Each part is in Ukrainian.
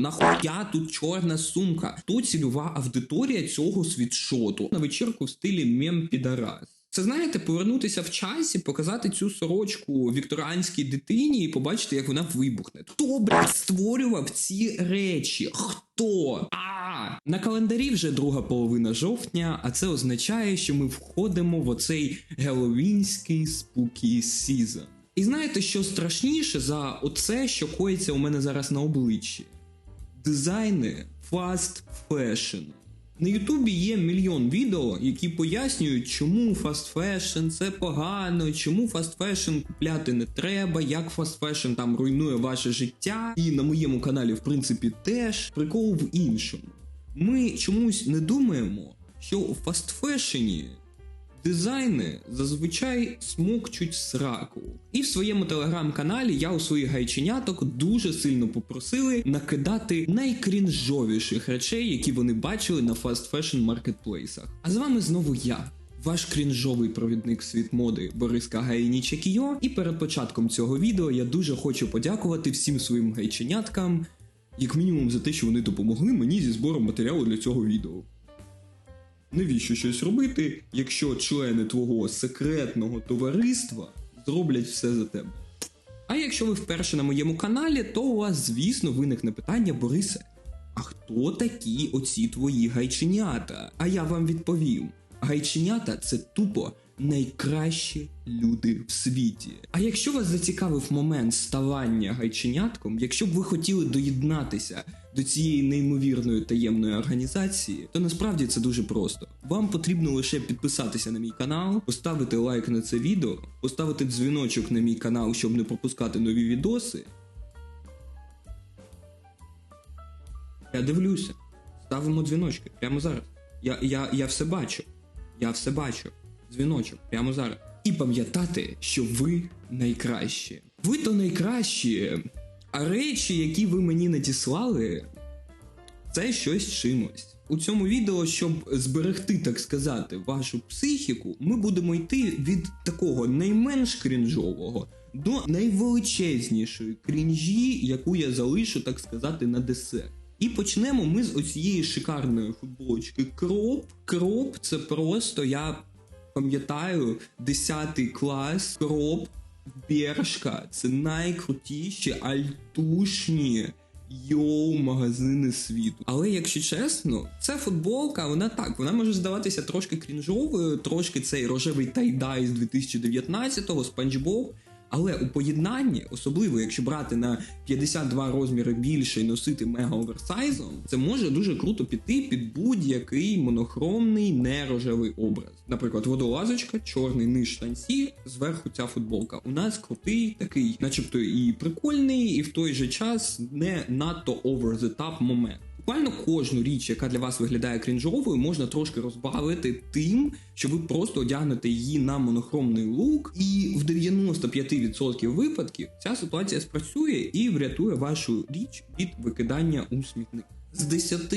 Нахуя тут чорна сумка? Хто цільова аудиторія цього світшоту на вечірку в стилі мем підарас? Це знаєте, повернутися в часі, показати цю сорочку вікторіанській дитині і побачити, як вона вибухне. Хто блядь, створював ці речі? Хто? А на календарі вже друга половина жовтня, а це означає, що ми входимо в оцей геловінський спукі сізон. І знаєте, що страшніше за оце, що коїться у мене зараз на обличчі? Дизайни fast fashion. На Ютубі є мільйон відео, які пояснюють, чому fast fashion це погано, чому fast fashion купляти не треба, як fast fashion там руйнує ваше життя. І на моєму каналі, в принципі, теж прикол в іншому. Ми чомусь не думаємо, що у fast fashion Дизайни зазвичай смокчуть сраку. І в своєму телеграм-каналі я у своїх гайченяток дуже сильно попросили накидати найкрінжовіших речей, які вони бачили на фаст фешн маркетплейсах. А з вами знову я. Ваш крінжовий провідник світ моди Бориска Гаїніча. І перед початком цього відео я дуже хочу подякувати всім своїм гайченяткам, як мінімум за те, що вони допомогли мені зі збором матеріалу для цього відео. Навіщо щось робити, якщо члени твого секретного товариства зроблять все за тебе? А якщо ви вперше на моєму каналі, то у вас, звісно, виникне питання, Борисе, а хто такі оці твої гайченята? А я вам відповім: гайченята це тупо найкращі люди в світі. А якщо вас зацікавив момент ставання гайченятком, якщо б ви хотіли доєднатися до цієї неймовірної таємної організації, то насправді це дуже просто. Вам потрібно лише підписатися на мій канал, поставити лайк на це відео, поставити дзвіночок на мій канал, щоб не пропускати нові відоси. Я дивлюся, ставимо дзвіночки прямо зараз. Я, я, Я все бачу. Я все бачу. Дзвіночок прямо зараз. І пам'ятати, що ви найкращі. Ви то найкращі. А речі, які ви мені надіслали, це щось чимось. У цьому відео, щоб зберегти, так сказати, вашу психіку, ми будемо йти від такого найменш крінжового до найвеличезнішої крінжі, яку я залишу, так сказати, на десерт. І почнемо ми з оцієї шикарної футболочки Кроп. Кроп це просто я пам'ятаю 10 клас Кроп Бершка це найкрутіші альтушні йоу магазини світу. Але якщо чесно, ця футболка, вона так, вона може здаватися трошки крінжовою, трошки цей рожевий тайдай з 2019-го, Спанч Боб. Але у поєднанні, особливо якщо брати на 52 розміри більше і носити мега оверсайзом, це може дуже круто піти під будь-який монохромний нерожевий образ. Наприклад, водолазочка, чорний низ штанці, зверху ця футболка. У нас крутий, такий, начебто, і прикольний, і в той же час не надто over the top момент. Буквально кожну річ, яка для вас виглядає крінжовою, можна трошки розбавити тим, що ви просто одягнете її на монохромний лук, і в 95% випадків ця ситуація спрацює і врятує вашу річ від викидання у смітник. З 10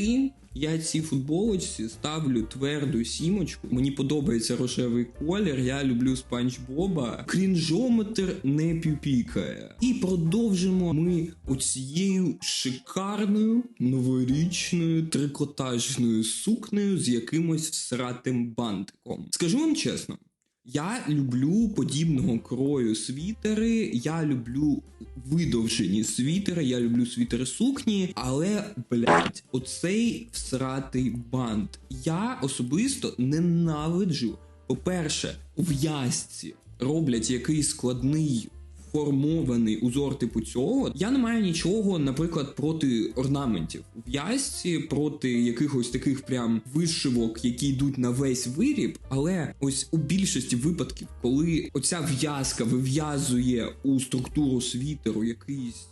я цій футболочці ставлю тверду сімочку. Мені подобається рожевий колір. Я люблю спанч Боба. Крінжометр не пюпікає. І продовжимо ми оцією шикарною новорічною трикотажною сукнею з якимось всратим бантиком. Скажу вам чесно. Я люблю подібного крою світери, я люблю видовжені світери, я люблю світери сукні, але, блядь, оцей всратий бант. Я особисто ненавиджу. По-перше, у в'язці роблять якийсь складний формований узор типу цього. Я не маю нічого, наприклад, проти орнаментів у в'язці, проти якихось таких прям вишивок, які йдуть на весь виріб. Але ось у більшості випадків, коли оця в'язка вив'язує у структуру світеру якийсь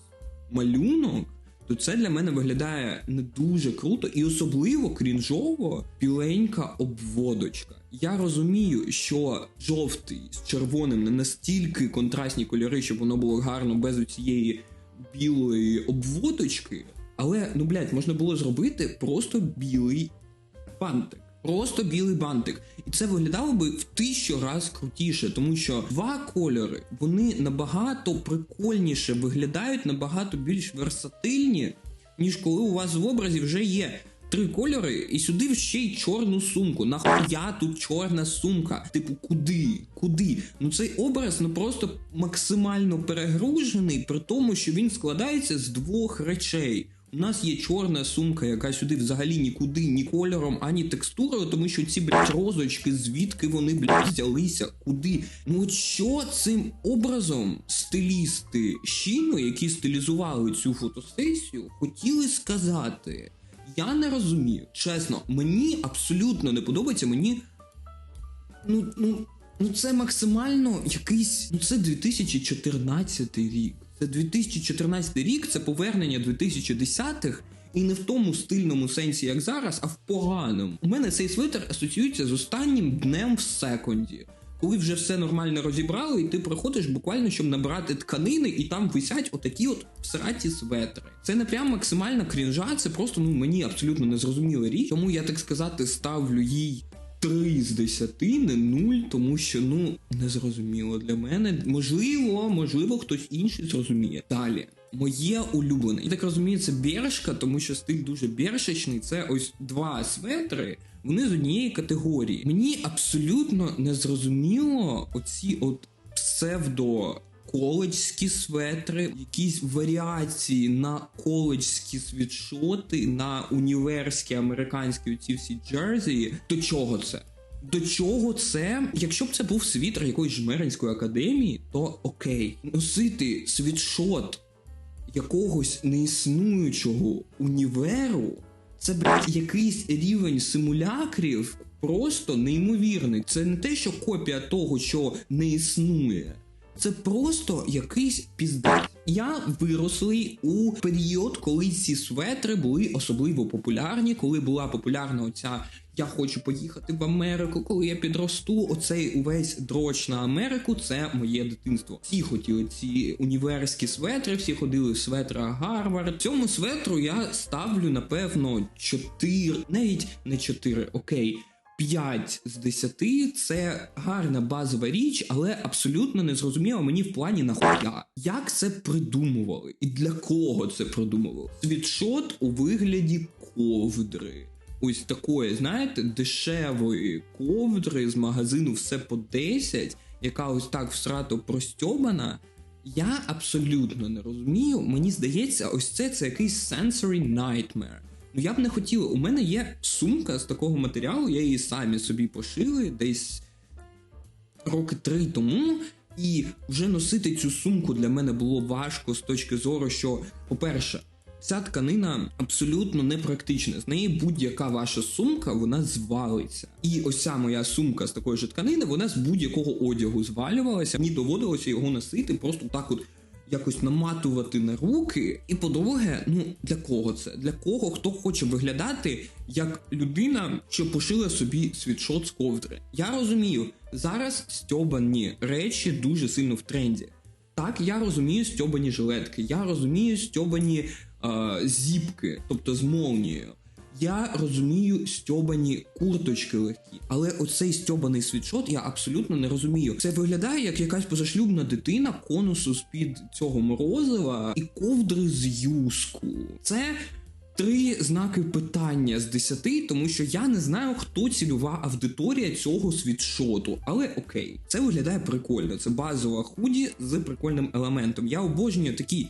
малюнок то це для мене виглядає не дуже круто і особливо крінжово біленька обводочка. Я розумію, що жовтий з червоним не настільки контрастні кольори, щоб воно було гарно без цієї білої обводочки. Але ну блядь, можна було зробити просто білий бантик. Просто білий бантик. І це виглядало би в тисячу раз крутіше, тому що два кольори вони набагато прикольніше виглядають, набагато більш версатильні, ніж коли у вас в образі вже є три кольори, і сюди ще й чорну сумку. Нахуя тут чорна сумка? Типу, куди? Куди? Ну цей образ ну просто максимально перегружений, при тому, що він складається з двох речей. У нас є чорна сумка, яка сюди взагалі нікуди, ні кольором, ані текстурою, тому що ці блядь, розочки, звідки вони блядь, взялися, куди. Ну от що цим образом стилісти щіно, які стилізували цю фотосесію, хотіли сказати? Я не розумію. Чесно, мені абсолютно не подобається. Мені. Ну, ну, ну це максимально якийсь. Ну це 2014 рік. Це 2014 рік, це повернення 2010-х, і не в тому стильному сенсі, як зараз, а в поганому. У мене цей свитер асоціюється з останнім днем в секунді. Коли вже все нормально розібрали, і ти приходиш буквально, щоб набрати тканини, і там висять отакі от всраті светри. Це не прям максимальна крінжа, це просто ну мені абсолютно незрозуміла річ. Тому я так сказати ставлю їй 3 з 10, не 0, тому що ну незрозуміло для мене. Можливо, можливо, хтось інший зрозуміє. Далі. Моє улюблене. Я так розумію, це бершка, тому що стиль дуже бершечний. Це ось два светри, вони з однієї категорії. Мені абсолютно не зрозуміло оці от псевдо. Коледжські светри, якісь варіації на коледжські світшоти, на універські американські ці всі джерзії. До чого це? До чого це? Якщо б це був світер якоїсь жмеринської академії, то окей, носити світшот якогось неіснуючого універу, це блядь, якийсь рівень симулякрів просто неймовірний. Це не те, що копія того, що не існує. Це просто якийсь піздець. Я вирослий у період, коли ці светри були особливо популярні, коли була популярна оця я хочу поїхати в Америку, коли я підросту. Оцей увесь дроч на Америку це моє дитинство. Всі хотіли ці універські светри, всі ходили в светра Гарвард. Цьому светру я ставлю напевно 4, навіть не 4, окей. 5 з 10 це гарна базова річ, але абсолютно не зрозуміло мені в плані нахуя. Як це придумували і для кого це придумували? Світшот у вигляді ковдри. Ось такої, знаєте, дешевої ковдри з магазину все по 10, яка ось так всрато простьобана. Я абсолютно не розумію. Мені здається, ось це це якийсь sensory nightmare. Ну я б не хотіла. У мене є сумка з такого матеріалу, я її самі собі пошили десь роки три тому. І вже носити цю сумку для мене було важко з точки зору, що, по-перше, ця тканина абсолютно непрактична. З неї будь-яка ваша сумка вона звалиться. І ось моя сумка з такої ж тканини, вона з будь-якого одягу звалювалася. Мені доводилося його носити, просто так от якось наматувати на руки. І по-друге, ну для кого це? Для кого хто хоче виглядати як людина, що пошила собі світшот з ковдри? Я розумію, зараз стьобані речі дуже сильно в тренді. Так, я розумію стьобані жилетки, я розумію стьобані е, зіпки, тобто з молнією. Я розумію стьобані курточки легкі, але оцей стьобаний світшот я абсолютно не розумію. Це виглядає як якась позашлюбна дитина конусу з-під цього морозива і ковдри з юску. Це три знаки питання з десяти, тому що я не знаю, хто цільова аудиторія цього світшоту. Але окей, це виглядає прикольно. Це базова худі з прикольним елементом. Я обожнюю такі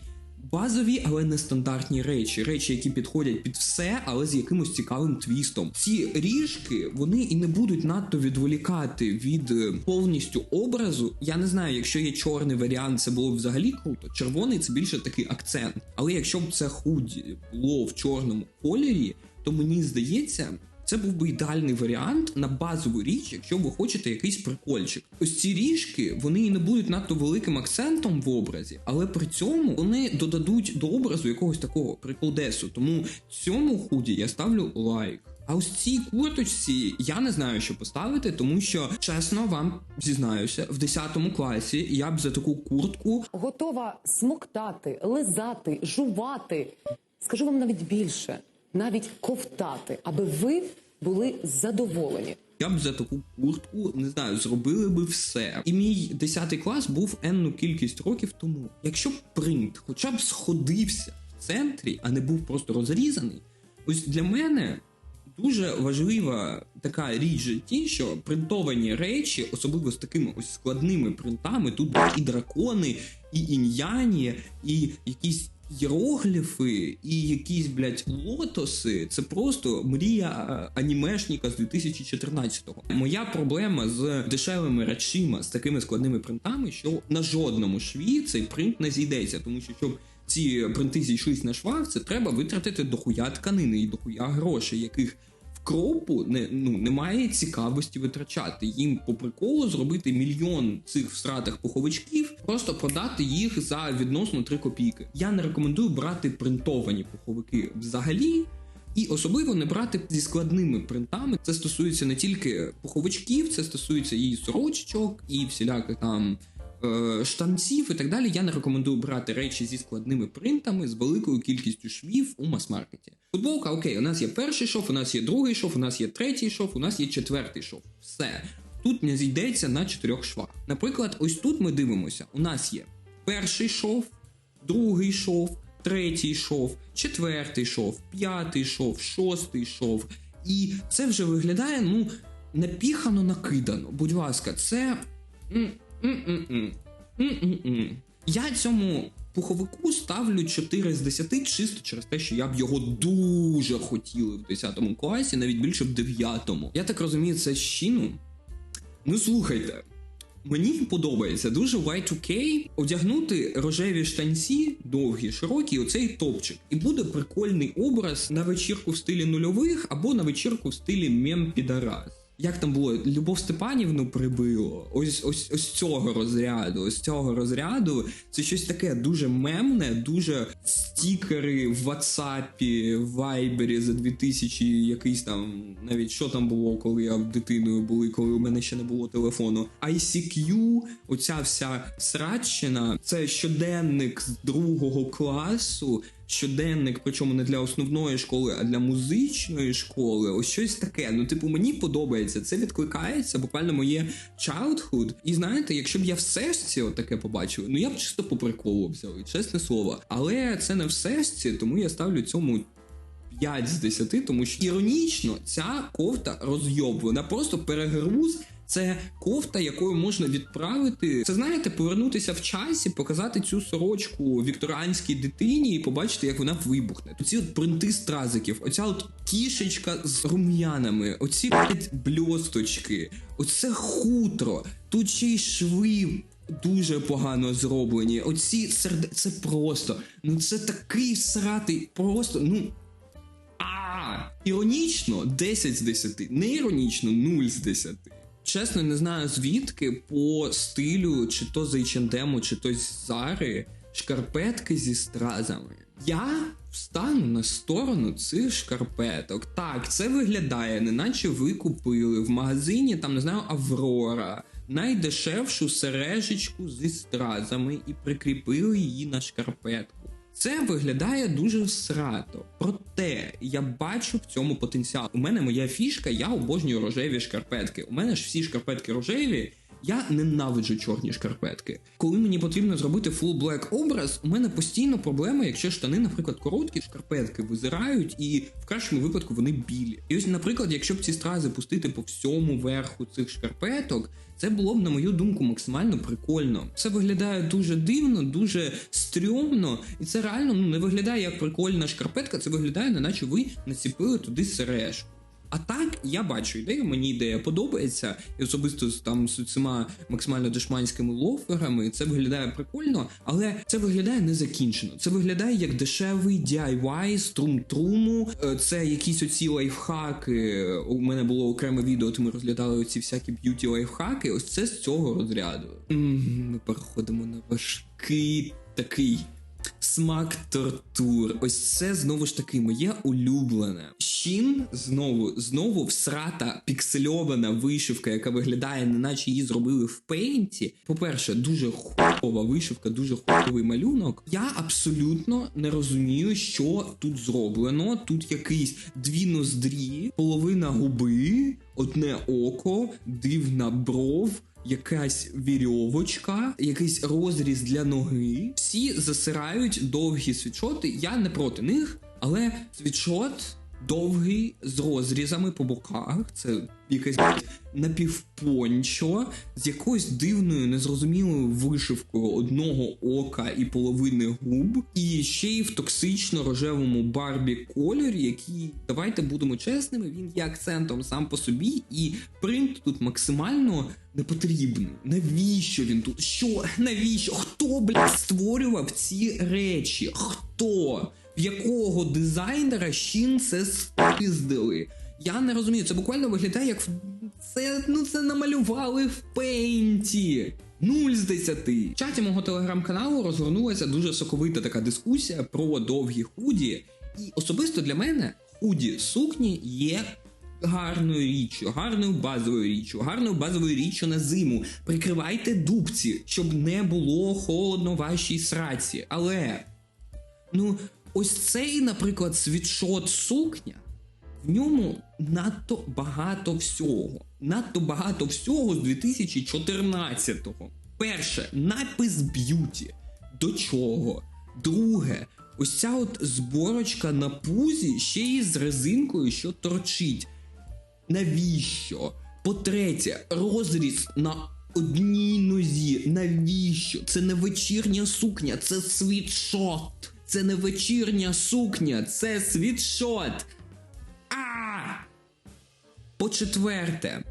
базові, але нестандартні речі, речі, які підходять під все, але з якимось цікавим твістом. Ці ріжки вони і не будуть надто відволікати від е, повністю образу. Я не знаю, якщо є чорний варіант, це було б взагалі круто. Червоний це більше такий акцент. Але якщо б це худі було в чорному кольорі, то мені здається. Це був би ідеальний варіант на базову річ, якщо ви хочете якийсь прикольчик. Ось ці ріжки вони і не будуть надто великим акцентом в образі, але при цьому вони додадуть до образу якогось такого приколдесу. Тому цьому худі я ставлю лайк. А ось цій курточці я не знаю, що поставити, тому що чесно вам зізнаюся, в 10 класі я б за таку куртку готова смоктати, лизати, жувати. Скажу вам навіть більше, навіть ковтати, аби ви були задоволені. Я б за таку куртку не знаю, зробили би все. І мій 10 клас був енну кількість років тому. Якщо б принт, хоча б сходився в центрі, а не був просто розрізаний. Ось для мене дуже важлива така річ в житті, що принтовані речі, особливо з такими ось складними принтами, тут і дракони, і ін'яні, і якісь єрогліфи, і якісь, блядь, лотоси. Це просто мрія е, анімешника з 2014-го. Моя проблема з дешевими речима, з такими складними принтами, що на жодному шві цей принт не зійдеться, тому що щоб ці принти зійшлись на швах, це треба витратити дохуя тканини і дохуя грошей, яких кропу не ну немає цікавості витрачати. Їм по приколу зробити мільйон цих всратих пуховичків, просто продати їх за відносно 3 копійки. Я не рекомендую брати принтовані пуховики взагалі. І особливо не брати зі складними принтами. Це стосується не тільки пуховичків, це стосується і сорочок, і всіляких там штанців і так далі. Я не рекомендую брати речі зі складними принтами з великою кількістю швів у мас-маркеті. Футболка, окей, у нас є перший шов, у нас є другий шов, у нас є третій шов, у нас є четвертий шов. Все. Тут не зійдеться на чотирьох швах. Наприклад, ось тут ми дивимося: у нас є перший шов, другий шов, третій шов, четвертий шов, п'ятий шов, шостий шов. І це вже виглядає, ну, напіхано накидано. Будь ласка, це. М-м-м-м. М-м-м. Я цьому пуховику ставлю 4 з 10 чисто через те, що я б його дуже хотіли в 10 класі, навіть більше в 9. Я так розумію, це щину. Ну слухайте. Мені подобається дуже Y2K одягнути рожеві штанці, довгі, широкі, оцей топчик. І буде прикольний образ на вечірку в стилі нульових або на вечірку в стилі мем підарас. Як там було? Любов Степанівну прибило. Ось ось ось цього розряду. Ось цього розряду. Це щось таке дуже мемне, дуже стікери в WhatsApp, в Viber за 2000 якийсь там, навіть що там було, коли я дитиною були, коли у мене ще не було телефону. ICQ, оця вся срачина, це щоденник з другого класу щоденник, причому не для основної школи, а для музичної школи. Ось щось таке. Ну, типу, мені подобається. Це відкликається, буквально моє childhood. І знаєте, якщо б я все ж ці таке побачив, ну я б чисто по приколу взяв, чесне слово. Але це не все ж ці, тому я ставлю цьому. 5 з 10, тому що іронічно ця кофта розйобана, просто перегруз це кофта, якою можна відправити. Це знаєте, повернутися в часі, показати цю сорочку вікторіанській дитині і побачити, як вона вибухне. Ці от принти стразиків, оця от кішечка з рум'янами, оці бльосточки, оце хутро, тут ще й шви. Дуже погано зроблені. Оці серде... Це просто. Ну це такий сратий, просто, ну. А, іронічно 10 з 10, не іронічно 0 з 10. Чесно, не знаю звідки по стилю, чи то з H&M, чи то з Зари, шкарпетки зі стразами. Я встану на сторону цих шкарпеток. Так, це виглядає, неначе ви купили в магазині, там не знаю, Аврора, найдешевшу сережечку зі стразами і прикріпили її на шкарпетку. Це виглядає дуже срато, Проте я бачу в цьому потенціал. У мене моя фішка, я обожнюю рожеві шкарпетки. У мене ж всі шкарпетки рожеві. Я ненавиджу чорні шкарпетки. Коли мені потрібно зробити full black образ, у мене постійно проблема, якщо штани, наприклад, короткі, шкарпетки визирають, і в кращому випадку вони білі. І ось, наприклад, якщо б ці стрази пустити по всьому верху цих шкарпеток, це було б, на мою думку, максимально прикольно. Це виглядає дуже дивно, дуже стрьомно, і це реально ну, не виглядає як прикольна шкарпетка, це виглядає, наче ви націпили туди сережку. А так я бачу ідею, мені ідея подобається, і особисто там з цими максимально дешманськими лоферами це виглядає прикольно, але це виглядає незакінчено. Це виглядає як дешевий DIY з трум-труму. Е, це якісь оці лайфхаки. У мене було окреме відео, то ми розглядали оці всякі б'юті лайфхаки. Ось це з цього розряду. Ми переходимо на важкий такий. Смак тортур. Ось це знову ж таки моє улюблене. Щін знову знову всрата піксельована вишивка, яка виглядає, неначе її зробили в пейнті. По-перше, дуже хова вишивка, дуже хуйовий малюнок. Я абсолютно не розумію, що тут зроблено. Тут якийсь дві ноздрі, половина губи, одне око, дивна бров. Якась вірьовочка, якийсь розріз для ноги. Всі засирають довгі світшоти. Я не проти них, але світшот довгий з розрізами по боках. Це якесь напівпончо з якоюсь дивною незрозумілою вишивкою одного ока і половини губ, і ще й в токсично рожевому барбі кольорі, який, давайте будемо чесними, він є акцентом сам по собі, і принт тут максимально не потрібний. Навіщо він тут? Що? Навіщо? Хто, блядь, створював ці речі? Хто? В якого дизайнера щін це спиздили? Я не розумію, це буквально виглядає як в- це, ну це намалювали в пейнті. Нуль з десяти. В чаті мого телеграм-каналу розгорнулася дуже соковита така дискусія про довгі худі. І особисто для мене худі сукні є гарною річчю, гарною базовою річчю, гарною базовою річчю на зиму. Прикривайте дубці, щоб не було холодно вашій сраці. Але ну, ось цей, наприклад, світшот сукня. В ньому надто багато всього. Надто багато всього з 2014-го. Перше, напис б'юті. До чого? Друге, ось ця от зборочка на пузі ще й з резинкою, що торчить. Навіщо? По-третє, розріз на одній нозі. Навіщо? Це не вечірня сукня, це світшот. Це не вечірня сукня, це світшот. А! По-четверте,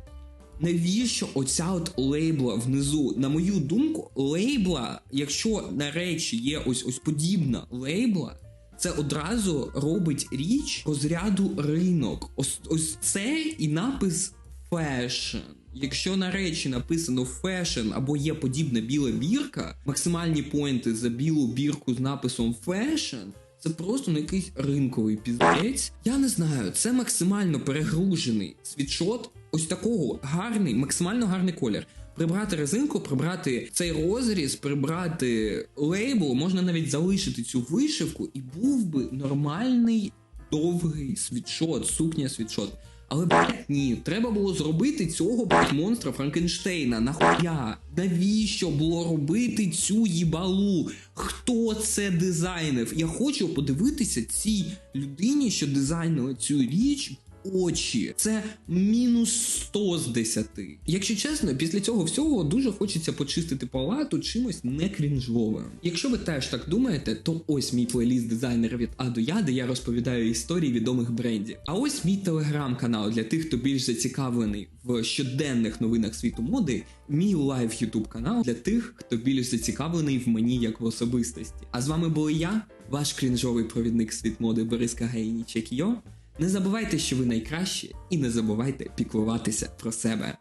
навіщо оця от лейбла внизу? На мою думку, лейбла, якщо на речі є ось ось подібна лейбла, це одразу робить річ розряду ринок. Ось ось це і напис фешн. Якщо на речі написано фешн або є подібна біла бірка, максимальні поінти за білу бірку з написом фешн. Це просто ну, якийсь ринковий піздець. Я не знаю, це максимально перегружений світшот. Ось такого гарний, максимально гарний колір. Прибрати резинку, прибрати цей розріз, прибрати лейбл, можна навіть залишити цю вишивку, і був би нормальний довгий світшот, сукня світшот. Але блядь, ні, треба було зробити цього блядь, монстра Франкенштейна. Нахуя? Навіщо було робити цю їбалу? Хто це дизайнив? Я хочу подивитися цій людині, що дизайнила цю річ. Очі, це мінус 100 з 10. Якщо чесно, після цього всього дуже хочеться почистити палату чимось не крінжовим. Якщо ви теж так думаєте, то ось мій плейліст дизайнера від А до Я, де я розповідаю історії відомих брендів. А ось мій телеграм-канал для тих, хто більш зацікавлений в щоденних новинах світу моди. Мій лайв Ютуб канал для тих, хто більш зацікавлений в мені як в особистості. А з вами були я, ваш крінжовий провідник світ моди Бориска Гейні Чекіо. Не забувайте, що ви найкращі, і не забувайте піклуватися про себе.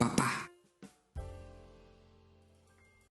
Па-па!